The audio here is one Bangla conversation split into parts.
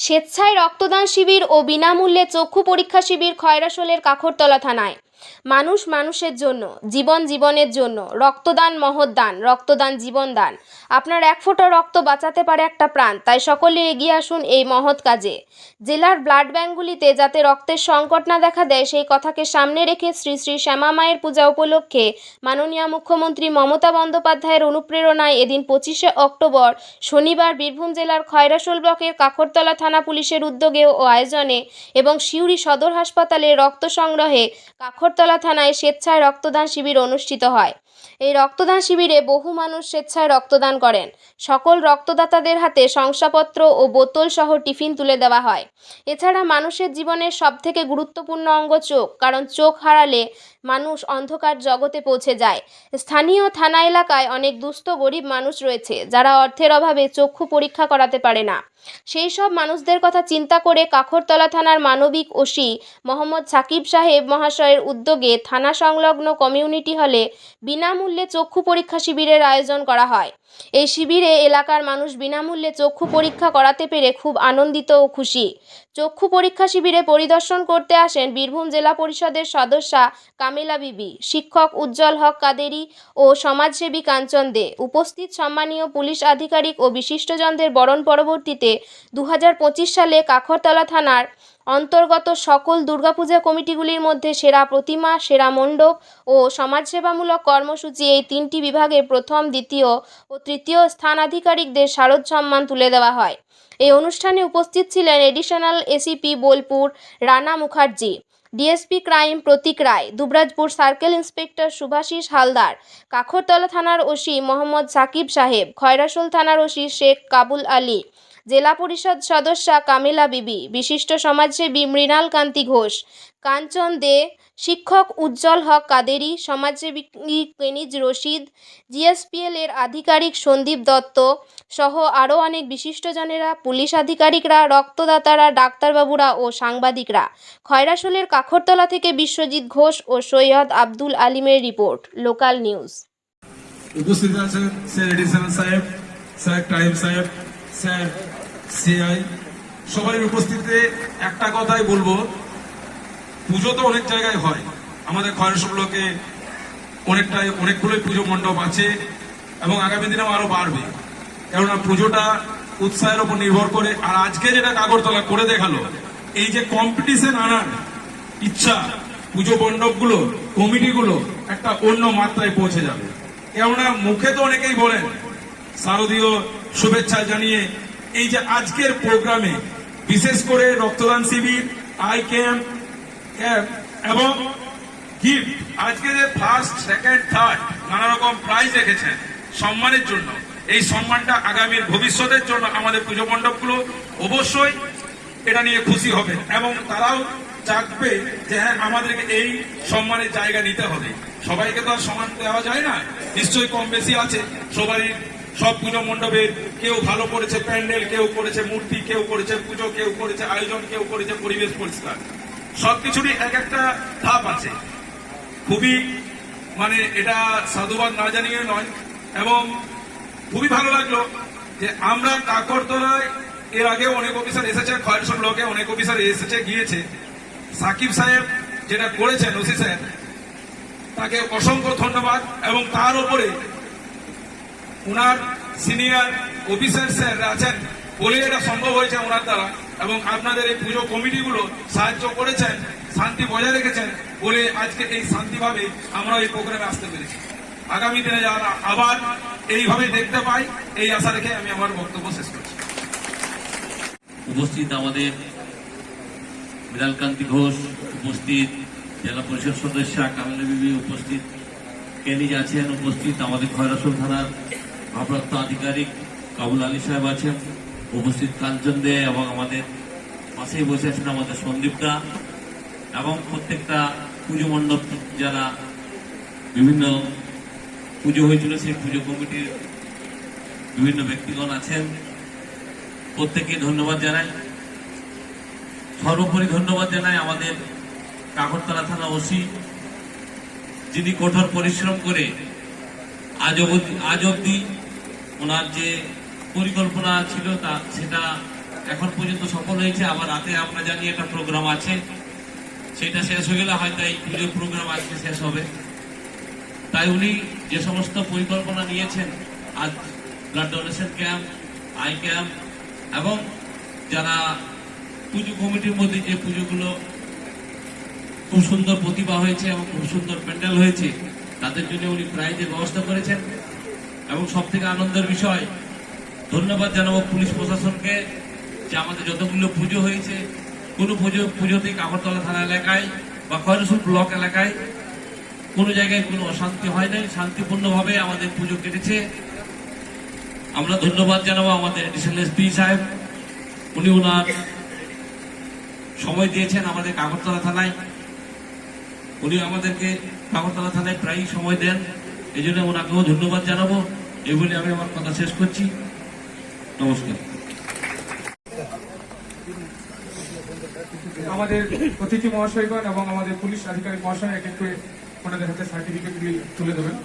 স্বেচ্ছায় রক্তদান শিবির ও বিনামূল্যে চক্ষু পরীক্ষা শিবির খয়রাশোলের কাখরতলা থানায়। মানুষ মানুষের জন্য, জীবন জীবনের জন্য, রক্তদান মহৎ দান রক্তদান জীবন দান আপনার এক ফোঁটা রক্ত বাঁচাতে পারে একটা প্রাণ, তাই সকলে এগিয়ে আসুন এই মহৎ কাজে। জেলার ব্লাড ব্যাঙ্কগুলিতে যাতে রক্তের সংকট না দেখা দেয়, সেই কথাকে সামনে রেখে শ্রী শ্রী শ্যামা মায়ের পূজা উপলক্ষে মাননীয় মুখ্যমন্ত্রী মমতা বন্দ্যোপাধ্যায়ের অনুপ্রেরণায় এদিন পঁচিশে অক্টোবর শনিবার বীরভূম জেলার খয়রাশোল ব্লকের কাখরতলা থানা পুলিশের উদ্যোগে ও আয়োজনে এবং সিউড়ি সদর হাসপাতালে রক্ত সংগ্রহে কাখরতলা থানায় স্বেচ্ছায় রক্তদান শিবির অনুষ্ঠিত হয়। এই রক্তদান শিবিরে বহু মানুষ স্বেচ্ছায় রক্তদান করেন। সকল রক্তদাতাদের হাতে শংসাপত্র ও বোতল সহ টিফিন তুলে দেওয়া হয়। এছাড়া মানুষের জীবনের সবথেকে গুরুত্বপূর্ণ অঙ্গ চোখ, কারণ চোখ হারালে মানুষ অন্ধকার জগতে পৌঁছে যায়। স্থানীয় থানা এলাকায় অনেক দুস্থ গরিব মানুষ রয়েছে, যারা অর্থের অভাবে চক্ষু পরীক্ষা করাতে পারে না। সেই সব মানুষদের কথা চিন্তা করে কাখরতলা থানার মানবিক ওসি মোহাম্মদ সাকিব সাহেব মহাশয়ের উদ্যোগে থানা সংলগ্ন কমিউনিটি হলে বিনামূল্যে চক্ষু পরীক্ষা শিবিরের আয়োজন করা হয়। এই শিবিরে এলাকার মানুষ বিনামূল্যে চক্ষু পরীক্ষা করাতে পেরে খুব আনন্দিত ও খুশি। চক্ষু পরীক্ষা শিবিরে পরিদর্শন করতে আসেন বীরভূম জেলা পরিষদের সদস্যা কামেলা বিবি, শিক্ষক উজ্জ্বল হক কাদেরি ও সমাজসেবী কাঞ্চন দে। উপস্থিত সম্মানীয় পুলিশ আধিকারিক ও বিশিষ্টজনদের বরণ পরবর্তীতে দু হাজার পঁচিশ সালে কাখরতলা থানার অন্তর্গত সকল দুর্গাপূজা কমিটিগুলির মধ্যে সেরা প্রতিমা, সেরা মণ্ডপ ও সমাজসেবামূলক কর্মসূচি এই তিনটি বিভাগে প্রথম, দ্বিতীয় ও তৃতীয় স্থান আধিকারিকদের শারদ সম্মান তুলে দেওয়া হয়। এই অনুষ্ঠানে উপস্থিত ছিলেন additional ACP Bolpur Rana Mukherjee, DSP crime Pratik Roy, Dubrajpur circle inspector Subhasis Haldar, Kakhartala থানার ওসি মোহাম্মদ সাকিব সাহেব, খয়রাসোল থানার ওসি শেখ কাবুল আলী জেলা পরিষদ সদস্যা কামিলা বিবি, বিশিষ্ট সমাজসেবী মৃণাল কান্তি ঘোষ, কাঞ্চন দে, শিক্ষক উজ্জ্বল হক কাদেরি, সমাজসেবী কেনিজ রশিদ, জিএসপিএল এর আধিকারিক সন্দীপ দত্ত সহ আরও অনেক বিশিষ্টজনেরা পুলিশ আধিকারিকরা, রক্তদাতারা, ডাক্তারবাবুরা ও সাংবাদিকরা। খয়রাশোলের কাখরতলা থেকে বিশ্বজিৎ ঘোষ ও সৈয়দ আব্দুল আলিমের রিপোর্ট, লোকাল নিউজ। উপস্থিত আছেন স্যার এডিশনাল সাহেব, স্যার টাইম সাহেব, স্যার সিআই, সবাই উপস্থিতিতে একটা কথাই বলব। পুজো তো অনেক জায়গায় হয়। আমাদের খয়রসব ব্লকে অনেকটাই, অনেকগুলোই পুজো মণ্ডপ আছে এবং আগামী দিনেও আরও বাড়বে। কেননা পুজোটা উৎসাহের উপর নির্ভর করে। আর আজকে যেটা কাগরতলা করে দেখাল, এই যে কম্পিটিশন আনার ইচ্ছা, পুজো মণ্ডপগুলো, কমিটিগুলো একটা অন্য মাত্রায় পৌঁছে যাবে। কেননা মুখে তো অনেকেই বলেন, শারদীয় শুভেচ্ছা জানিয়ে এই যে আজকের প্রোগ্রামে বিশেষ করে রক্তদান শিবির, আই ক্যাম্প এবং গিফট, আজকে যে ফার্স্ট, সেকেন্ড, থার্ড, নানা রকম প্রাইজ রেখেছেন সম্মানের জন্য। এই সম্মানটা আগামীর ভবিষ্যতের জন্য আমাদের পুজো মণ্ডপগুলো অবশ্যই এটা নিয়ে খুশি হবে এবং তারাও চাকবে যে হ্যাঁ আমাদেরকে এই সম্মানের জায়গা নিতে হবে। সবাইকে তো আর সমান দেওয়া যায় না। নিশ্চয়ই কম বেশি আছে। সবারই সব পুজো মণ্ডপে কেউ ভালো করেছে প্যান্ডেল, কেউ করেছে মূর্তি, কেউ করেছে পুজো, কেউ করেছে আয়োজন, কেউ করেছে পরিবেশ পরিষ্কার। সবকিছুরই এক একটা ধাপ আছে। খুবই মানে এটা সাধুবাদ না জানিয়ে নয়, এবং খুবই ভালো লাগল যে আমরা কাকরতলায়, এর আগে অনেক অফিসার এসেছে খয়রসব ব্লকে অনেক অফিসার এসেছে, গিয়েছে। সাকিব সাহেব যেটা করেছেন, ওসি সাহেব, তাকে অসংখ্য ধন্যবাদ, এবং তার উপরে ওনার সিনিয়র অফিসার স্যার আছেন। বলে এটা সম্ভব হয়েছে ওনার দ্বারা। এবং আপনাদের এই পুজো কমিটিগুলো সাহায্য করেছেন, শান্তি বজায় রেখেছেন বলে আজকে এই শান্তিভাবে আমরা এই প্রোগ্রামে আসতে পেরেছি। আগামী দিনে যারা আবার এইভাবে দেখতে পাই এই আশা রেখে আমি আমার বক্তব্য শেষ করছি। উপস্থিত আমাদের বিড়ালকান্তি ঘোষ, উপস্থিত জেলা পরিষদ সদস্য কামিলা বিবি উপস্থিত কেনিজ আছেন, উপস্থিত আমাদের খয়রাসুল থানার ভারপ্রাপ্ত আধিকারিক কাবুল আলী সাহেব আছেন। উপস্থিত কাঞ্চন দে এবং আমাদের পাশেই বসে আছেন আমাদের সন্দীপদা এবং প্রত্যেকটা পুজো মণ্ডপ যারা বিভিন্ন পুজো হয়েছিল, সেই পুজো কমিটির বিভিন্ন ব্যক্তিগণ আছেন। প্রত্যেককে ধন্যবাদ জানাই। সর্বোপরি ধন্যবাদ জানাই আমাদের কাকরতলা থানা ওসি, যিনি কঠোর পরিশ্রম করে আজ অবধি আজ অবধি ওনার যে পরিকল্পনা ছিল তা, সেটা এখন পর্যন্ত সফল হয়েছে। আবার রাতে আমরা জানি একটা প্রোগ্রাম আছে। সেটা শেষ হয়ে গেলে হয়তো এই পুজো প্রোগ্রাম আজকে শেষ হবে। তাই উনি যে সমস্ত পরিকল্পনা নিয়েছেন, আজ blood donation camp eye camp এবং যারা পুজো কমিটির মধ্যে যে পুজোগুলো খুব সুন্দর প্রতিভা হয়েছে এবং খুব সুন্দর প্যান্ডেল হয়েছে, তাদের জন্য উনি প্রাইজের ব্যবস্থা করেছেন। এবং সব থেকে আনন্দের বিষয়, ধন্যবাদ জানাব পুলিশ প্রশাসনকে যে আমাদের যতগুলো পুজো হয়েছে, কোনো পুজো, পুজোতেই কাকরতলা থানা এলাকায় বা খয়রসুল ব্লক এলাকায় কোনো জায়গায় কোনো অশান্তি হয় নাই, শান্তিপূর্ণভাবে আমাদের পুজো কেটেছে। আমরা ধন্যবাদ জানাব আমাদের এডিশনাল এসপি সাহেব, উনি ওনার সময় দিয়েছেন আমাদের কাকরতলা থানায়। উনি আমাদেরকে কাকরতলা থানায় প্রায়ই সময় দেন এই জন্য ওনাকেও ধন্যবাদ জানাব। এই বলে আমি আমার কথা শেষ করছি। নমস্কার। আমাদের অতিথি মহাশয়গণ এবং আমাদের পুলিশ আধিকারিক মহাশয় এক একটু ওনাদের হাতে সার্টিফিকেটগুলি তুলে দেবেন।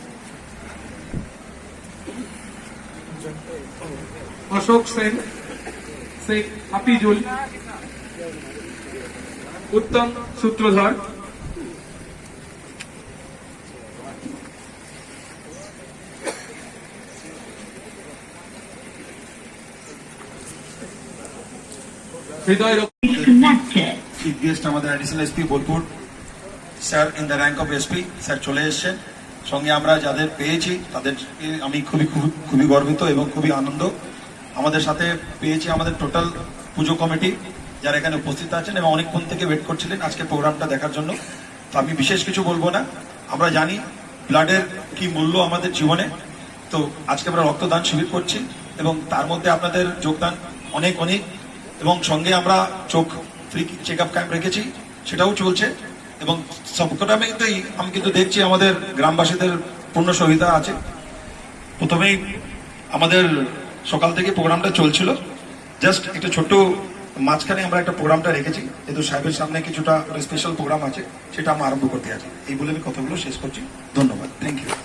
অশোক সেন, শেখ হাফিজুল, উত্তম সূত্রধর হৃদয়. চিফ গেস্ট আমাদের additional SP Bolpur sir in the rank of SP sir চলে এসেছেন সঙ্গে আমরা যাদের পেয়েছি তাদের আমি খুবই খুব- খুবই গর্বিত এবং খুবই আনন্দ। আমাদের সাথে পেয়েছি আমাদের টোটাল পুজো কমিটি যারা এখানে উপস্থিত আছেন এবং অনেকক্ষণ থেকে ওয়েট করছিলেন আজকে প্রোগ্রামটা দেখার জন্য। তো আমি বিশেষ কিছু বলব না। আমরা জানি ব্লাডের কি মূল্য আমাদের জীবনে। তো আজকে আমরা রক্তদান শিবির করছি এবং তার মধ্যে আপনাদের যোগদান অনেক অনেক। এবং সঙ্গে আমরা চোখ ফ্রি চেক আপ ক্যাম্প রেখেছি, সেটাও চলছে। এবং সবকটা কিন্তু আমি কিন্তু দেখছি আমাদের গ্রামবাসীদের পূর্ণ সহিতা আছে। প্রথমেই আমাদের সকাল থেকে প্রোগ্রামটা চলছিল। জাস্ট একটা ছোট্ট মাঝখানে আমরা একটা প্রোগ্রামটা রেখেছি। যেহেতু সাহেবের সামনে কিছুটা স্পেশাল প্রোগ্রাম আছে, সেটা আমরা আরম্ভ করতে আছি এই বলে আমি কথাগুলো শেষ করছি। ধন্যবাদ। Thank you